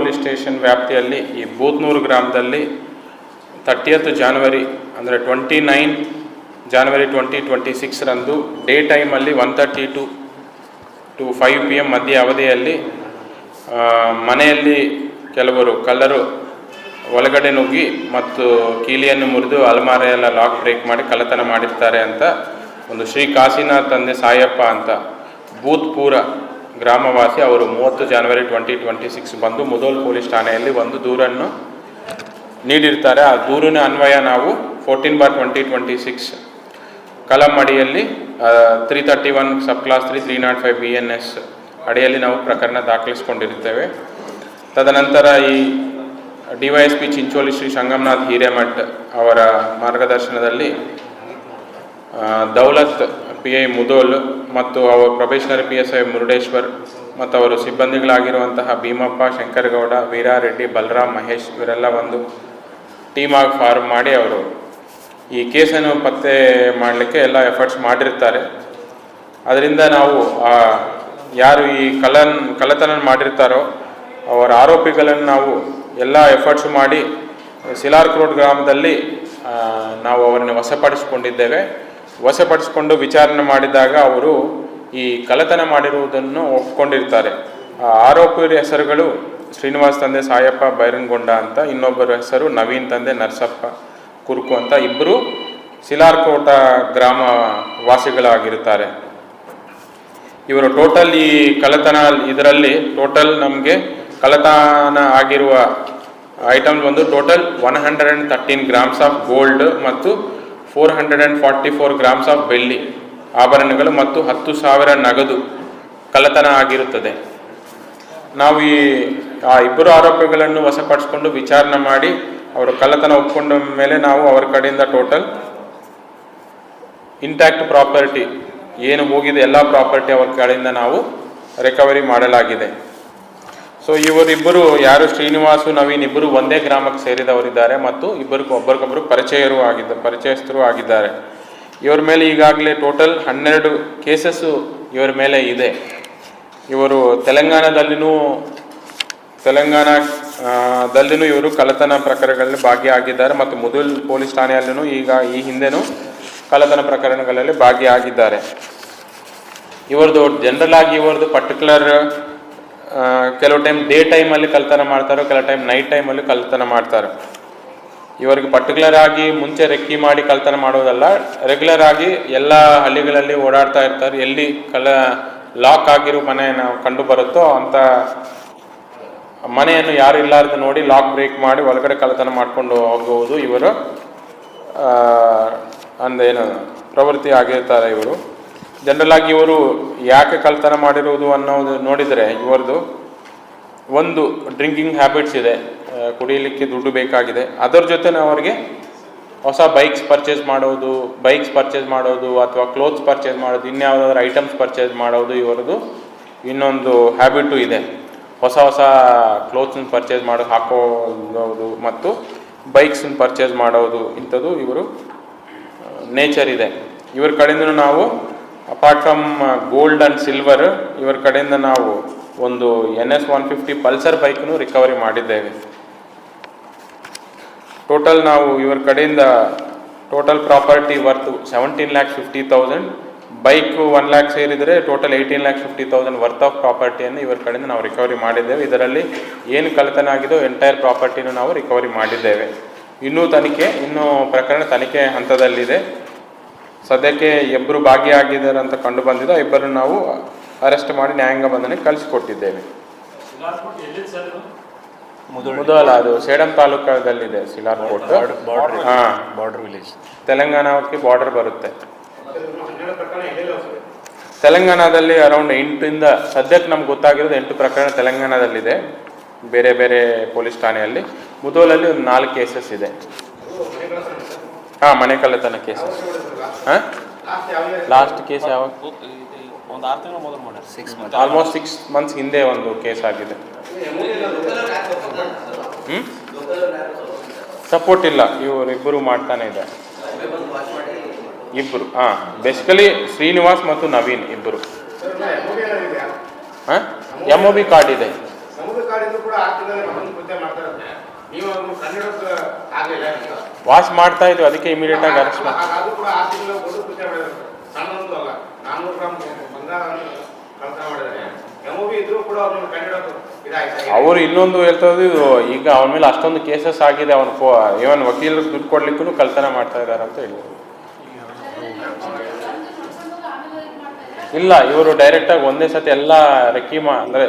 Police station ವ್ಯಾಪ್ತಿಯಲ್ಲಿ ಈ ಬೂತ್ನೂರು ಗ್ರಾಮದಲ್ಲಿ ತರ್ಟಿಯತ್ ಜಾನ್ವರಿ ಅಂದರೆ twenty nine January twenty twenty ಸಿಕ್ಸ್ರಂದು day ಟೈಮಲ್ಲಿ one thirty to two five P M ಮಧ್ಯ ಅವಧಿಯಲ್ಲಿ ಮನೆಯಲ್ಲಿ ಕೆಲವರು ಕಳ್ಳರು ಒಳಗಡೆ ನುಗ್ಗಿ ಮತ್ತು ಕೀಲಿಯನ್ನು ಮುರಿದು ಅಲಮಾರೆಯೆಲ್ಲ ಲಾಕ್ ಬ್ರೇಕ್ ಮಾಡಿ ಕಳ್ಳತನ ಮಾಡಿರ್ತಾರೆ ಅಂತ ಒಂದು ಶ್ರೀ ಕಾಶಿನಾಥ್ ತಂದೆ ಸಾಯಪ್ಪ ಅಂತ ಭೂತ್ಪೂರ ಗ್ರಾಮವಾಸಿ, ಅವರು ಮೂವತ್ತು ಜನವರಿ ಟ್ವೆಂಟಿ ಟ್ವೆಂಟಿ ಸಿಕ್ಸ್ ಬಂದು ಮುದೋಲ್ ಪೊಲೀಸ್ ಠಾಣೆಯಲ್ಲಿ ಒಂದು ದೂರನ್ನು ನೀಡಿರ್ತಾರೆ. ಆ ದೂರಿನ ಅನ್ವಯ ನಾವು fourteen bar twenty twenty six ಕಲಂ ಅಡಿಯಲ್ಲಿ three thirty one sub clause three three nought five B N S ಅಡಿಯಲ್ಲಿ ನಾವು ಪ್ರಕರಣ ದಾಖಲಿಸಿಕೊಂಡಿರುತ್ತೇವೆ. ತದನಂತರ ಈ D Y S P Chincholi Shri Sangamnath Hiremath ಅವರ ಮಾರ್ಗದರ್ಶನದಲ್ಲಿ ದೌಲತ್ ಪಿ ಐ ಮುದೋಲ್ ಮತ್ತು ಅವರ probationary P S I Murudeshwar ಮತ್ತು ಅವರು ಸಿಬ್ಬಂದಿಗಳಾಗಿರುವಂತಹ ಭೀಮಪ್ಪ, ಶಂಕರಗೌಡ, ವೀರಾರೆಡ್ಡಿ, ಬಲರಾಮ್ ಮಹೇಶ್ ಇವರೆಲ್ಲ ಒಂದು ಟೀಮ್ ಆಗಿ ಫಾರ್ಮ್ ಮಾಡಿ ಅವರು ಈ ಕೇಸನ್ನು ಪತ್ತೆ ಮಾಡಲಿಕ್ಕೆ ಎಲ್ಲ ಎಫರ್ಟ್ಸ್ ಮಾಡಿರ್ತಾರೆ. ಅದರಿಂದ ನಾವು ಯಾರು ಈ ಕಲನ್, ಕಳ್ಳತನ ಮಾಡಿರ್ತಾರೋ ಅವರ ಆರೋಪಿಗಳನ್ನು ನಾವು ಎಲ್ಲ ಎಫರ್ಟ್ಸ್ ಮಾಡಿ ಸಿಲಾರ್ಕ್ರೋಡ್ ಗ್ರಾಮದಲ್ಲಿ ನಾವು ಅವರನ್ನು ವಶಪಡಿಸಿಕೊಂಡಿದ್ದೇವೆ. ವಶಪಡಿಸಿಕೊಂಡು ವಿಚಾರಣೆ ಮಾಡಿದಾಗ ಅವರು ಈ ಕಳ್ಳತನ ಮಾಡಿರುವುದನ್ನು ಒಪ್ಪಿಕೊಂಡಿರ್ತಾರೆ ಆ ಆರೋಪಿಯ ಹೆಸರುಗಳು ಶ್ರೀನಿವಾಸ್ ತಂದೆ ಸಾಯಪ್ಪ ಬೈರಂಗೊಂಡ ಅಂತ, ಇನ್ನೊಬ್ಬರ ಹೆಸರು ನವೀನ್ ತಂದೆ ನರಸಪ್ಪ ಕುರುಕು ಅಂತ ಇಬ್ಬರು ಶಿಲಾರ್ಕೋಟ ಗ್ರಾಮ ವಾಸಿಗಳಾಗಿರುತ್ತಾರೆ ಇವರು ಟೋಟಲ್ ಈ ಕಳ್ಳತನ ಇದರಲ್ಲಿ ಟೋಟಲ್ ನಮಗೆ ಕಳ್ಳತನ ಆಗಿರುವ ಐಟಮ್ ಬಂದು total one hundred and thirteen grams of gold ಮತ್ತು four hundred and forty four grams of ಬೆಳ್ಳಿ ಆಭರಣಗಳು ಮತ್ತು ಹತ್ತು ಸಾವಿರ ನಗದು ಕಳ್ಳತನ ಆಗಿರುತ್ತದೆ. ನಾವು ಈ, ಆ ಇಬ್ಬರು ಆರೋಪಿಗಳನ್ನು ವಶಪಡಿಸ್ಕೊಂಡು ವಿಚಾರಣೆ ಮಾಡಿ ಅವರು ಕಳ್ಳತನ ಒಪ್ಕೊಂಡ ಮೇಲೆ ನಾವು ಅವರ ಕಡೆಯಿಂದ ಟೋಟಲ್ ಇಂಟ್ಯಾಕ್ಟ್ ಪ್ರಾಪರ್ಟಿ ಏನು ಹೋಗಿದೆ, ಎಲ್ಲ ಪ್ರಾಪರ್ಟಿ ಅವರ ಕಡೆಯಿಂದ ನಾವು ರಿಕವರಿ ಮಾಡಲಾಗಿದೆ. ಸೊ ಇವರಿಬ್ಬರು ಯಾರು? ಶ್ರೀನಿವಾಸು, ನವೀನ್ ಇಬ್ಬರು ಒಂದೇ ಗ್ರಾಮಕ್ಕೆ ಸೇರಿದವರಿದ್ದಾರೆ ಮತ್ತು ಇಬ್ಬರಿಗೂ ಒಬ್ಬರಿಗೊಬ್ಬರು ಪರಿಚಯರು ಆಗಿದ್ದ, ಪರಿಚಯಸ್ಥರು ಆಗಿದ್ದಾರೆ. ಇವರ ಮೇಲೆ ಈಗಾಗಲೇ ಟೋಟಲ್ ಹನ್ನೆರಡು ಕೇಸಸ್ಸು ಇವರ ಮೇಲೆ ಇದೆ. ಇವರು ತೆಲಂಗಾಣದಲ್ಲಿನೂ, ತೆಲಂಗಾಣ ದಲ್ಲಿನೂ ಇವರು ಕಳ್ಳತನ ಪ್ರಕರಣಗಳಲ್ಲಿ ಭಾಗಿಯಾಗಿದ್ದಾರೆ ಮತ್ತು ಮುದುಲ್ ಪೊಲೀಸ್ ಠಾಣೆಯಲ್ಲೂ ಈಗ ಈ ಹಿಂದೆನೂ ಕಳ್ಳತನ ಪ್ರಕರಣಗಳಲ್ಲಿ ಭಾಗಿಯಾಗಿದ್ದಾರೆ. ಇವರದು ಜನರಲ್ ಆಗಿ ಇವರದು ಪರ್ಟಿಕ್ಯುಲರ್ ಕೆಲವು ಟೈಮ್ ಡೇ ಟೈಮಲ್ಲಿ ಕಲ್ತನ ಮಾಡ್ತಾರೋ, ಕೆಲವು ಟೈಮ್ ನೈಟ್ ಟೈಮಲ್ಲಿ ಕಲ್ತನ ಮಾಡ್ತಾರೆ. ಇವರಿಗೆ ಪರ್ಟಿಕ್ಯುಲರ್ ಆಗಿ ಮುಂಚೆ ರೆಕ್ಕಿ ಮಾಡಿ ಕಲ್ತನ ಮಾಡೋದಲ್ಲ ರೆಗ್ಯುಲರ್ ಆಗಿ ಎಲ್ಲ ಹಳ್ಳಿಗಳಲ್ಲಿ ಓಡಾಡ್ತಾ ಇರ್ತಾರೆ. ಎಲ್ಲಿ ಕಲ ಲಾಕ್ ಆಗಿರೋ ಮನೆ ನಾವು ಕಂಡು ಬರುತ್ತೋ ಅಂತ ಮನೆಯನ್ನು ಯಾರು ಇಲ್ಲಾರ್ದು ನೋಡಿ ಲಾಕ್ ಬ್ರೇಕ್ ಮಾಡಿ ಒಳಗಡೆ ಕಳ್ಳತನ ಮಾಡ್ಕೊಂಡು ಹೋಗುವುದು ಇವರು ಅಂದೇನು ಪ್ರವೃತ್ತಿ ಆಗಿರ್ತಾರೆ ಇವರು. ಜನರಲ್ ಆಗಿ ಇವರು ಯಾಕೆ ಕಳ್ತನ ಮಾಡಿರುವುದು ಅನ್ನೋದು ನೋಡಿದರೆ ಇವರದು ಒಂದು ಡ್ರಿಂಕಿಂಗ್ ಹ್ಯಾಬಿಟ್ಸ್ ಇದೆ ಕುಡಿಯಲಿಕ್ಕೆ ದುಡ್ಡು ಬೇಕಾಗಿದೆ. ಅದರ ಜೊತೆ ಅವರಿಗೆ ಹೊಸ ಬೈಕ್ಸ್ ಪರ್ಚೇಸ್ ಮಾಡೋದು, ಬೈಕ್ಸ್ ಪರ್ಚೇಸ್ ಮಾಡೋದು ಅಥವಾ ಕ್ಲೋತ್ಸ್ ಪರ್ಚೇಸ್ ಮಾಡೋದು, ಇನ್ಯಾವುದಾದ್ರೂ ಐಟಮ್ಸ್ ಪರ್ಚೇಸ್ ಮಾಡೋದು ಇವರದು ಇನ್ನೊಂದು ಹ್ಯಾಬಿಟು ಇದೆ. ಹೊಸ ಹೊಸ ಕ್ಲೋತ್ಸನ್ನು ಪರ್ಚೇಸ್ ಮಾಡೋ ಹಾಕೋದು ಮತ್ತು ಬೈಕ್ಸನ್ನು ಪರ್ಚೇಸ್ ಮಾಡೋದು ಇಂಥದ್ದು ಇವರು ನೇಚರ್ ಇದೆ. ಇವ್ರ ಕಡೆಯಿಂದ ನಾವು apart from gold and silver ಇವರ ಕಡೆಯಿಂದ ನಾವು ಒಂದು N S one fifty Pulsar ಬೈಕ್ನು recovery ಮಾಡಿದ್ದೇವೆ. ಟೋಟಲ್ ನಾವು ಇವರ ಕಡೆಯಿಂದ total property worth seventeen lakh fifty thousand bike one lakh ಸೇರಿದರೆ total eighteen lakh fifty thousand worth of ಪ್ರಾಪರ್ಟಿಯನ್ನು ಇವರ ಕಡೆಯಿಂದ ನಾವು ರಿಕವರಿ ಮಾಡಿದ್ದೇವೆ. ಇದರಲ್ಲಿ ಏನು ಕಳ್ಳತನ ಎಂಟೈರ್ ಪ್ರಾಪರ್ಟಿನೂ ನಾವು ರಿಕವರಿ ಮಾಡಿದ್ದೇವೆ. ಇನ್ನೂ ತನಿಖೆ, ಇನ್ನೂ ಪ್ರಕರಣ ತನಿಖೆ ಹಂತದಲ್ಲಿದೆ. ಸದ್ಯಕ್ಕೆ ಇಬ್ಬರು ಭಾಗಿಯಾಗಿದ್ದಾರೆ ಅಂತ ಕಂಡು ಬಂದಿದ್ದು ಇಬ್ಬರು ಇಬ್ಬರನ್ನು ನಾವು ಅರೆಸ್ಟ್ ಮಾಡಿ ನ್ಯಾಯಾಂಗ ಬಂಧನಕ್ಕೆ ಕಳಿಸಿಕೊಟ್ಟಿದ್ದೇವೆ. ಮುದೋಲ ಅದು. ಸೇಡಂ ತಾಲೂಕದಲ್ಲಿದೆ ಸಿಲಾರ್ಕೋಟ್ ಹಾ. ಬಾರ್ಡರ್ ವಿಲೇಜ್ ತೆಲಂಗಾಣಕ್ಕೆ ಬಾರ್ಡರ್ ಬರುತ್ತೆ. ತೆಲಂಗಾಣದಲ್ಲಿ ಅರೌಂಡ್ ಎಂಟರಿಂದ ಸದ್ಯಕ್ಕೆ ನಮ್ಗೆ ಗೊತ್ತಾಗಿರೋದು ಎಂಟು ಪ್ರಕರಣ ತೆಲಂಗಾಣದಲ್ಲಿದೆ. ಬೇರೆ ಬೇರೆ ಪೊಲೀಸ್ ಠಾಣೆಯಲ್ಲಿ. ಮುದೋಲಲ್ಲಿ ಒಂದು ನಾಲ್ಕು ಕೇಸಸ್ ಇದೆ. ಹಾಂ, ಮನೆ ಕಳ್ಳತನ ಕೇಸ್ ಹಾಂ? ಲಾಸ್ಟ್ ಕೇಸ್ ಯಾವಾಗ? ಆಲ್ಮೋಸ್ಟ್ ಸಿಕ್ಸ್ ಮಂತ್ಸ್ ಹಿಂದೆ ಒಂದು ಕೇಸ್ ಆಗಿದೆ. ಸಪೋರ್ಟ್ ಇಲ್ಲ. ಇವರು ಇಬ್ಬರು ಮಾಡ್ತಾನೆ ಇದೆ. ಇಬ್ಬರು ಹಾಂ. ಬೇಸಿಕಲಿ ಶ್ರೀನಿವಾಸ್ ಮತ್ತು ನವೀನ್ ಇಬ್ಬರು ಹಾಂ? ಎಂ ಒ ಬಿ ಕಾರ್ಡ್ ಇದೆ. ವಾಚ್ ಮಾಡ್ತಾ ಇದ್ವಿ ಅದಕ್ಕೆ ಇಮಿಡಿಯೇಟ್ ಆಗಿ ಅರೆಸ್ಟ್ ಮಾಡಿ ಅವರು ಇನ್ನೊಂದು ಹೇಳ್ತದ್ದು ಇದು ಈಗ ಅವನ ಮೇಲೆ ಅಷ್ಟೊಂದು ಕೇಸಸ್ ಆಗಿದೆ ಅವನು ಇವನ್ ವಕೀಲರು ದುಡ್ಡು ಕೊಡ್ಲಿಕ್ಕೂ ಕಳ್ತನ ಮಾಡ್ತಾ ಇದ್ದಾರೆ ಅಂತ ಹೇಳಿದ್ರು. ಇಲ್ಲ ಇವರು ಡೈರೆಕ್ಟಾಗಿ ಒಂದೇ ಸತಿ ಎಲ್ಲ ರೆಕ್ಕಿ ಮಾ ಅಂದರೆ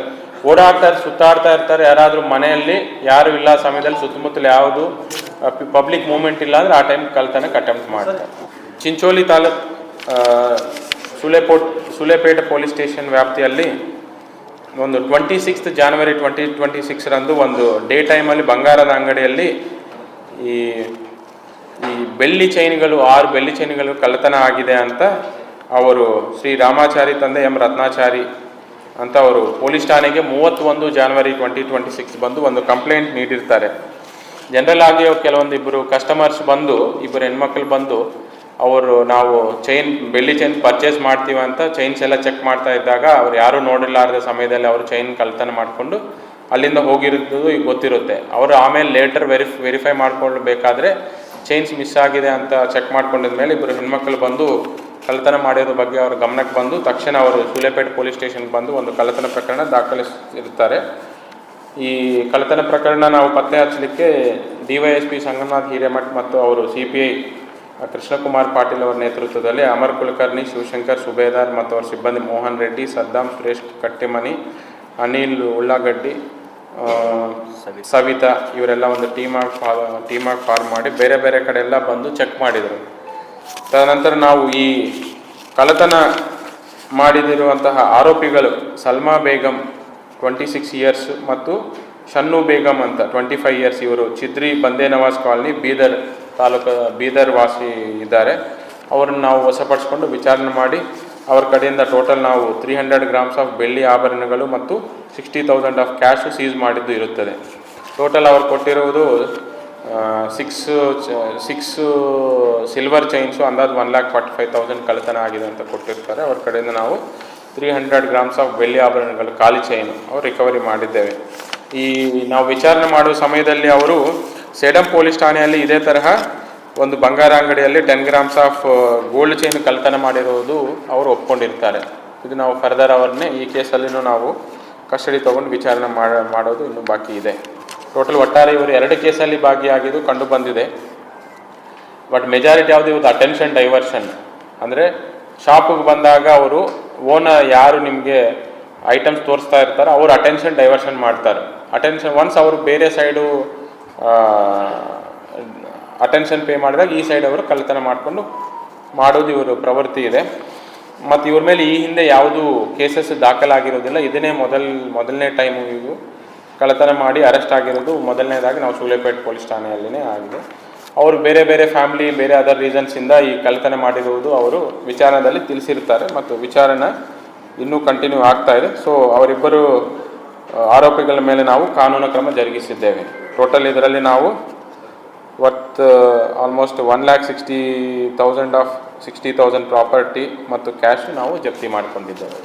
ಓಡಾಡ್ತಾ ಇರ್- ಸುತ್ತಾಡ್ತಾ ಇರ್ತಾರೆ. ಯಾರಾದರೂ ಮನೆಯಲ್ಲಿ ಯಾರು ಇಲ್ಲ ಸಮಯದಲ್ಲಿ ಸುತ್ತಮುತ್ತಲು ಯಾವುದು ಪಬ್ಲಿಕ್ ಮೂವ್ಮೆಂಟ್ ಇಲ್ಲ ಅಂದರೆ ಆ ಟೈಮ್ ಕಳ್ತನಕ್ಕೆ ಅಟೆಂಪ್ಟ್ ಮಾಡ್ತಾರೆ. ಚಿಂಚೋಳಿ ತಾಲೂಕ್ ಸುಲೆಪೇಟೆ, ಸುಲೇಪೇಟೆ ಪೊಲೀಸ್ ಸ್ಟೇಷನ್ ವ್ಯಾಪ್ತಿಯಲ್ಲಿ ಒಂದು twenty sixth January twenty twenty ಸಿಕ್ಸ್ರಂದು ಒಂದು ಡೇ ಟೈಮಲ್ಲಿ ಬಂಗಾರದ ಅಂಗಡಿಯಲ್ಲಿ ಈ ಈ ಬೆಳ್ಳಿ ಚೈನ್ಗಳು, ಆರು ಬೆಳ್ಳಿ ಚೈನ್ಗಳು ಕಳ್ಳತನ ಆಗಿದೆ ಅಂತ ಅವರು ಶ್ರೀ ರಾಮಾಚಾರಿ ತಂದೆ ಎಂ ರತ್ನಾಚಾರಿ ಅಂತ ಅವರು ಪೊಲೀಸ್ ಠಾಣೆಗೆ ಮೂವತ್ತೊಂದು ಜಾನ್ವರಿ ಟ್ವೆಂಟಿ ಟ್ವೆಂಟಿ ಸಿಕ್ಸ್ ಬಂದು ಒಂದು ಕಂಪ್ಲೇಂಟ್ ನೀಡಿರ್ತಾರೆ. ಜನರಲ್ ಆಗಿ ಕೆಲವೊಂದು ಇಬ್ಬರು ಕಸ್ಟಮರ್ಸ್ ಬಂದು ಇಬ್ಬರು ಹೆಣ್ಮಕ್ಳು ಬಂದು, ಅವರು ನಾವು ಚೈನ್ ಬೆಳ್ಳಿ ಚೈನ್ ಪರ್ಚೇಸ್ ಮಾಡ್ತೀವಿ ಅಂತ ಚೈನ್ಸ್ ಎಲ್ಲ ಚೆಕ್ ಮಾಡ್ತಾ ಇದ್ದಾಗ ಅವ್ರು ಯಾರೂ ನೋಡಿರ್ಲಾರ್ದ ಸಮಯದಲ್ಲಿ ಅವರು ಚೈನ್ ಕಳ್ತನ ಮಾಡಿಕೊಂಡು ಅಲ್ಲಿಂದ ಹೋಗಿರೋದು ಈಗ ಗೊತ್ತಿರುತ್ತೆ. ಅವರು ಆಮೇಲೆ ಲೇಟರ್ ವೆರಿಫ್ ವೆರಿಫೈ ಮಾಡ್ಕೊಳ್ಬೇಕಾದ್ರೆ ಚೈನ್ಸ್ ಮಿಸ್ ಆಗಿದೆ ಅಂತ ಚೆಕ್ ಮಾಡ್ಕೊಂಡಿದ್ಮೇಲೆ ಇಬ್ಬರು ಹೆಣ್ಮಕ್ಳು ಬಂದು ಕಳ್ಳತನ ಮಾಡಿರೋ ಬಗ್ಗೆ ಅವರ ಗಮನಕ್ಕೆ ಬಂದು ತಕ್ಷಣ ಅವರು ಸೂಲೆಪೇಟೆ ಪೊಲೀಸ್ ಸ್ಟೇಷನ್ಗೆ ಬಂದು ಒಂದು ಕಳ್ಳತನ ಪ್ರಕರಣ ದಾಖಲಿಸಿರ್ತಾರೆ. ಈ ಕಳ್ಳತನ ಪ್ರಕರಣ ನಾವು ಪತ್ತೆ ಹಚ್ಚಲಿಕ್ಕೆ D Y S Sangamnath Hiremath ಮತ್ತು ಅವರು C P I Krishnakumar Patil ಅವರ ನೇತೃತ್ವದಲ್ಲಿ ಅಮರ್ ಕುಲಕರ್ಣಿ ಶಿವಶಂಕರ್ ಸುಬೇದಾರ್ ಮತ್ತು ಅವರ ಸಿಬ್ಬಂದಿ ಮೋಹನ್ ರೆಡ್ಡಿ, ಸದ್ದಾಂ ಸುರೇಶ್ ಕಟ್ಟೆಮನಿ, ಅನಿಲ್ ಉಳ್ಳಾಗಡ್ಡಿ ಸವಿತಾ ಇವರೆಲ್ಲ ಒಂದು ಟೀಮಾಗಿ ಫಾ ಆಗಿ ಫಾರ್ಮ್ ಮಾಡಿ ಬೇರೆ ಬೇರೆ ಕಡೆ ಎಲ್ಲ ಬಂದು ಚೆಕ್ ಮಾಡಿದರು. ತದನಂತರ ನಾವು ಈ ಕಳ್ಳತನ ಮಾಡಿದಿರುವಂತಹ ಆರೋಪಿಗಳು Salma Begum twenty six years ಮತ್ತು ಶನ್ನು ಬೇಗಂ ಅಂತ ಟ್ವೆಂಟಿ ಫೈವ್ ಇಯರ್ಸ್ ಇವರು ಚಿದ್ರಿ ಬಂದೇ ನವಾಜ್ ಕಾಲನಿ ಬೀದರ್ ತಾಲೂಕು ಬೀದರ್ ವಾಸಿ ಇದ್ದಾರೆ. ಅವರನ್ನು ನಾವು ವಶಪಡಿಸ್ಕೊಂಡು ವಿಚಾರಣೆ ಮಾಡಿ ಅವ್ರ ಕಡೆಯಿಂದ ಟೋಟಲ್ ನಾವು ತ್ರೀ ಹಂಡ್ರೆಡ್ ಗ್ರಾಮ್ಸ್ ಆಫ್ ಬೆಳ್ಳಿ ಆಭರಣಗಳು ಮತ್ತು sixty thousand of cash seize ಮಾಡಿದ್ದು ಇರುತ್ತದೆ. ಟೋಟಲ್ ಅವ್ರು ಕೊಟ್ಟಿರುವುದು ಸಿಕ್ಸ್ ಸಿಕ್ಸ್ ಸಿಲ್ವರ್ ಚೈನ್ಸು ಅಂದಾಜು one lakh forty five thousand ಕಳ್ಳತನ ಆಗಿದೆ ಅಂತ ಕೊಟ್ಟಿರ್ತಾರೆ. ಅವ್ರ ಕಡೆಯಿಂದ ನಾವು ತ್ರೀ ಹಂಡ್ರೆಡ್ ಗ್ರಾಮ್ಸ್ ಆಫ್ ಬೆಳ್ಳಿ ಆಭರಣಗಳು ಖಾಲಿ ಚೈನು ಅವ್ರು ರಿಕವರಿ ಮಾಡಿದ್ದೇವೆ. ಈ, ನಾವು ವಿಚಾರಣೆ ಮಾಡುವ ಸಮಯದಲ್ಲಿ ಅವರು ಸೇಡಂ ಪೊಲೀಸ್ ಠಾಣೆಯಲ್ಲಿ ಇದೇ ತರಹ ಒಂದು ಬಂಗಾರ ಅಂಗಡಿಯಲ್ಲಿ ten grams of gold chain ಕಳ್ಳತನ ಮಾಡಿರೋದು ಅವರು ಒಪ್ಕೊಂಡಿರ್ತಾರೆ. ಇದು ನಾವು ಫರ್ದರ್ ಅವ್ರನ್ನೇ ಈ ಕೇಸಲ್ಲಿನೂ ನಾವು ಕಸ್ಟಡಿ ತೊಗೊಂಡು ವಿಚಾರಣೆ ಮಾಡ ಮಾಡೋದು ಇನ್ನೂ ಬಾಕಿ ಇದೆ. ಟೋಟಲ್ ಒಟ್ಟಾರೆ ಇವರು ಎರಡು ಕೇಸಲ್ಲಿ ಭಾಗಿಯಾಗಿದ್ದು ಕಂಡು ಬಂದಿದೆ ಬಟ್ ಮೆಜಾರಿಟಿ ಯಾವುದು ಇವತ್ತು ಅಟೆನ್ಷನ್ ಡೈವರ್ಷನ್ ಅಂದರೆ ಶಾಪಿಗೆ ಬಂದಾಗ ಅವರು ಓನ ಯಾರು ನಿಮಗೆ ಐಟಮ್ಸ್ ತೋರಿಸ್ತಾ ಇರ್ತಾರೆ ಅವರು ಅಟೆನ್ಷನ್ ಡೈವರ್ಷನ್ ಮಾಡ್ತಾರೆ. ಅಟೆನ್ಷನ್ ಒನ್ಸ್ ಅವರು ಬೇರೆ ಸೈಡು ಅಟೆನ್ಷನ್ ಪೇ ಮಾಡಿದಾಗ ಈ ಸೈಡ್ ಅವರು ಕಳ್ಳತನ ಮಾಡಿಕೊಂಡು ಮಾಡೋದು ಇವರು ಪ್ರವೃತ್ತಿ ಇದೆ. ಮತ್ತು ಇವ್ರ ಮೇಲೆ ಈ ಹಿಂದೆ ಯಾವುದು ಕೇಸಸ್ ದಾಖಲಾಗಿರೋದಿಲ್ಲ, ಇದನ್ನೇ ಮೊದಲ್, ಮೊದಲನೇ ಟೈಮು ಇವು ಕಳ್ಳತನ ಮಾಡಿ ಅರೆಸ್ಟ್ ಆಗಿರೋದು ಮೊದಲನೇದಾಗಿ ನಾವು ಸೂಳೆಪೇಟ್ ಪೊಲೀಸ್ ಠಾಣೆಯಲ್ಲಿನೇ ಆಗಿದೆ. ಅವರು ಬೇರೆ ಬೇರೆ ಫ್ಯಾಮಿಲಿ, ಬೇರೆ ಅದರ್ ರೀಸನ್ಸಿಂದ ಈ ಕಳ್ಳತನ ಮಾಡಿರುವುದು ಅವರು ವಿಚಾರಣದಲ್ಲಿ ತಿಳಿಸಿರ್ತಾರೆ ಮತ್ತು ವಿಚಾರಣೆ ಇನ್ನೂ ಕಂಟಿನ್ಯೂ ಆಗ್ತಾ ಇದೆ. ಸೊ ಅವರಿಬ್ಬರು ಆರೋಪಿಗಳ ಮೇಲೆ ನಾವು ಕಾನೂನು ಕ್ರಮ ಜರುಗಿಸಿದ್ದೇವೆ. ಟೋಟಲ್ ಇದರಲ್ಲಿ ನಾವು worth almost one lakh sixty of sixty thousand property ಮತ್ತು ಕ್ಯಾಶ್ ನಾವು ಜಪ್ತಿ ಮಾಡಿಕೊಂಡಿದ್ದೇವೆ.